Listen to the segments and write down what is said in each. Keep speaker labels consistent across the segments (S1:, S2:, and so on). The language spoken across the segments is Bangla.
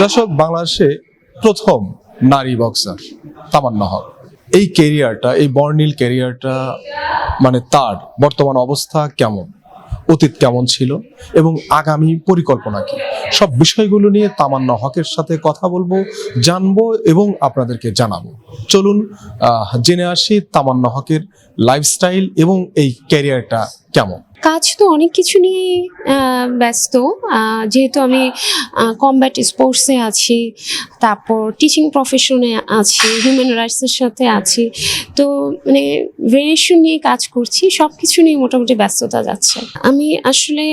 S1: দর্শক, বাংলাদেশে প্রথম নারী বক্সার তামান্না হক। এই কেরিয়ারটা এই বর্ণিল কেরিয়ারটা মানে তার বর্তমান অবস্থা কেমন? অতীত কেমন ছিল এবং আগামী পরিকল্পনা কি? সব বিষয়গুলো নিয়ে তামান্না হকের সাথে কথা বলব, জানব এবং আপনাদেরকে জানাব। চলুন জেনে আসি তামান্না হকের লাইফস্টাইল এবং এই ক্যারিয়ারটা কেমন।
S2: কাজ তো অনেক কিছু নিয়ে ব্যস্ত। যেহেতু আমি কমব্যাট স্পোর্টসে আছি, তারপর টিচিং প্রফেশনে আছি হিউম্যান রাইটসের সাথে আছি। তো মানে ভেরিয়েশন নিয়ে কাজ করছি সব কিছু নিয়ে মোটামুটি ব্যস্ততা যাচ্ছে। আমি আসলে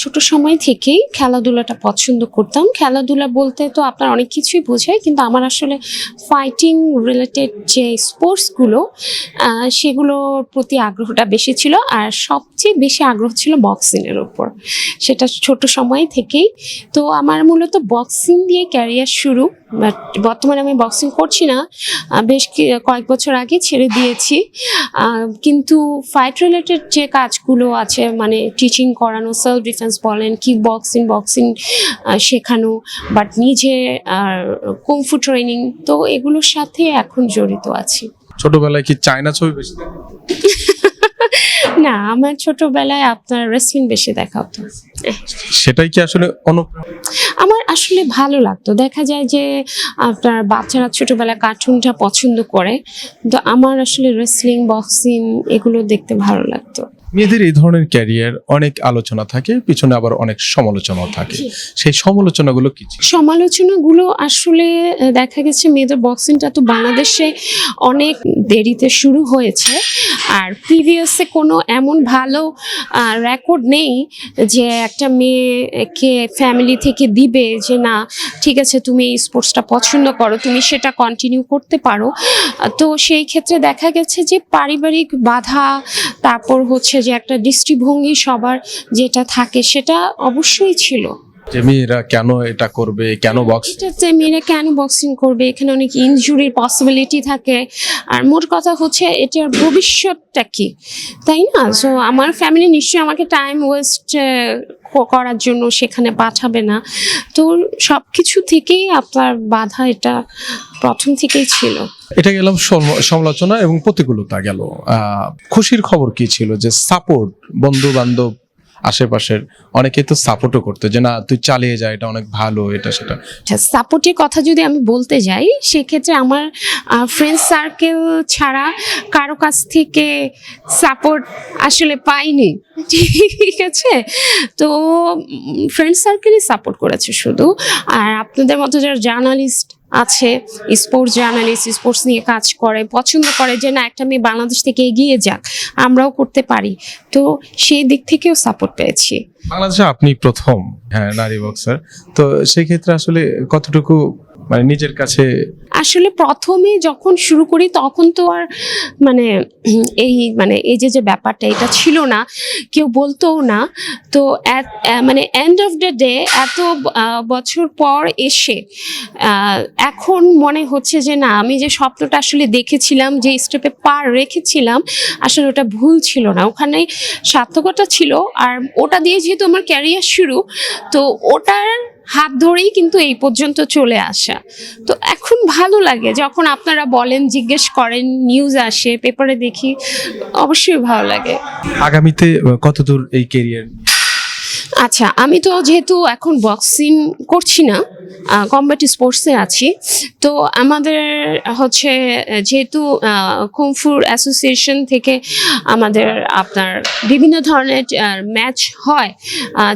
S2: ছোট সময় থেকেই খেলাধুলাটা পছন্দ করতাম। খেলাধুলা বলতে তো আপনার অনেক কিছুই বোঝায়, কিন্তু আমার আসলে ফাইটিং রিলেটেড যে স্পোর্টসগুলো সেগুলোর প্রতি আগ্রহটা বেশি ছিল। আর সবচেয়ে বেশি আগ্রহ ছিল বক্সিংয়ের উপর। সেটা ছোট সময় থেকেই। তো আমার মূলত বক্সিং দিয়ে ক্যারিয়ার শুরু। বাট বর্তমানে আমি বক্সিং করছি না। বেশ কয়েক বছর আগে ছেড়ে দিয়েছি। কিন্তু ফাইট রিলেটেড যে কাজগুলো আছে মানে টিচিং করানো সেলফ ডিফেন্স বলেন কিক বক্সিং বক্সিং শেখানো বাট নিজে কুমফু ট্রেনিং তো এগুলোর সাথে এখন জড়িত আছি।
S1: ছোটবেলায় কি চায়না ছবি বেশি?
S2: না আমার ছোটবেলায় আপনার রেসলিং বেশি দেখা হতো।
S1: সেটাই কি আসলে
S2: আমার আসলে ভালো লাগতো। দেখা যায় যে আপনার বাচ্চারা ছোটবেলায় কার্টুনটা পছন্দ করে তো আমার আসলে রেসলিং বক্সিং এগুলো দেখতে ভালো লাগতো।
S1: মেয়েদের এই ধরনের ক্যারিয়ার অনেক আলোচনা থাকে পিছনে আবার অনেক সমালোচনাও থাকে। সেই সমালোচনাগুলো কি?
S2: সমালোচনাগুলো আসলে দেখা গেছে মেয়েদের বক্সিংটা তো বাংলাদেশে অনেক দেরিতে শুরু হয়েছে। আর প্রিভিয়াসে কোনো এমন ভালো রেকর্ড নেই যে একটা মেয়েকে ফ্যামিলি থেকে দিবে যে না ঠিক আছে তুমি এই স্পোর্টসটা পছন্দ করো তুমি সেটা কন্টিনিউ করতে পারো। তো সেই ক্ষেত্রে দেখা গেছে যে পারিবারিক বাধা তারপর হচ্ছে যে একটা দৃষ্টিভঙ্গি সবার যেটা থাকে সেটা অবশ্যই ছিল।
S1: যে মেয়েরা কেন এটা করবে কেন বক্স
S2: এটাতে মেয়েরা কেন বক্সিং করবে এখানে অনেক ইনজুরির পসিবিলিটি থাকে। আর মোট কথা হচ্ছে এটার ভবিষ্যৎটা কি? তাই না? সো আমার ফ্যামিলি নিশ্চয়ই আমাকে টাইম ওয়েস্ট করার জন্য সেখানে পাঠাবে না। তো সব কিছু থেকেই আপনার বাধা এটা প্রথম থেকেই ছিল।
S1: এটা গেলাম সম- সমালোচনা এবং প্রতিকূলতা গেল। খুশির খবর কি ছিল? যে সাপোর্ট বন্ধু বান্ধব আশেপাশের অনেকে তো সাপোর্টও করতো যে, না, তুই চালিয়ে যা, এটা অনেক ভালো, এটা, সেটা।
S2: আচ্ছা সাপোর্টের কথা যদি আমি বলতে যাই, সেক্ষেত্রে আমার ফ্রেন্ড সার্কেল ছাড়া কারও কাছ থেকে সাপোর্ট আসলে পাইনি। ঠিক আছে? তো ফ্রেন্ড সার্কেলই সাপোর্ট করেছে শুধু। আর আপনাদের মতো যারা জার্নালিস্ট আছে স্পোর্টস জার্নালিস্ট স্পোর্টস নিয়ে কাজ করে, পছন্দ করে যে না, একটা মেয়ে বাংলাদেশ থেকে এগিয়ে যাক, আমরাও করতে পারি। তো সেই দিক থেকেও সাপোর্ট পেয়েছি।
S1: বাংলাদেশে আপনি প্রথম হ্যাঁ নারী বক্সার তো সেই ক্ষেত্রে আসলে কতটুকু মানে নিজের কাছে
S2: আসলে প্রথমে যখন শুরু করি, তখন তো আর মানে এই মানে এই যে যে ব্যাপারটা, এটা ছিল না, কেউ বলতোও না। তো মানে এন্ড অফ দ্য ডে এত বছর পর এসে এখন মনে হচ্ছে যে না, আমি যে স্বপ্নটা আসলে দেখেছিলাম, যে স্টেপে পার রেখেছিলাম, আসলে ওটা ভুল ছিল না। ওখানে সার্থকতা ছিল, আর ওটা দিয়ে যেহেতু আমার ক্যারিয়ার শুরু, তো ওটার হাত ধরেই কিন্তু এই পর্যন্ত চলে আসা। তো এখন ভালো লাগে। যখন আপনারা বলেন, জিজ্ঞেস করেন নিউজ আসে পেপারে দেখি, অবশ্যই ভালো লাগে।
S1: আগামীতে কতদূর এই কেরিয়ার
S2: আচ্ছা আমি তো যেহেতু এখন বক্সিং করছি না কম্ব্যাট স্পোর্টসে আছি, তো আমাদের হচ্ছে যেহেতু কুমফুর অ্যাসোসিয়েশন থেকে আমাদের আপনার বিভিন্ন ধরনের ম্যাচ হয়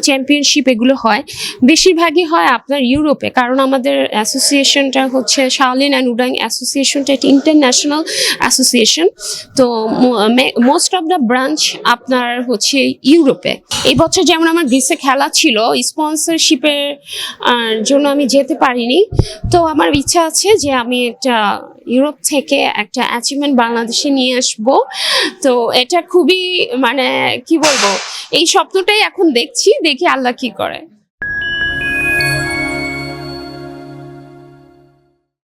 S2: চ্যাম্পিয়নশিপ এগুলো হয়, বেশিরভাগই হয় আপনার ইউরোপে, কারণ আমাদের অ্যাসোসিয়েশনটা হচ্ছে শাওলিন অ্যান্ড উডাং অ্যাসোসিয়েশনটা একটি ইন্টারন্যাশনাল অ্যাসোসিয়েশন তো মোস্ট অফ দ্য ব্রাঞ্চ আপনার হচ্ছে ইউরোপে। এই বছর যেমন আমার গ্রিসে খেলা ছিল স্পন্সরশিপের জন্য আমি যেতে পারিনি। তো আমার ইচ্ছা আছে যে আমি একটা ইউরোপ থেকে একটা অ্যাচিভমেন্ট বাংলাদেশে নিয়ে আসব। তো এটা খুবই মানে কি বলব, এই স্বপ্নটাই এখন দেখছি, দেখি আল্লাহ কি করে।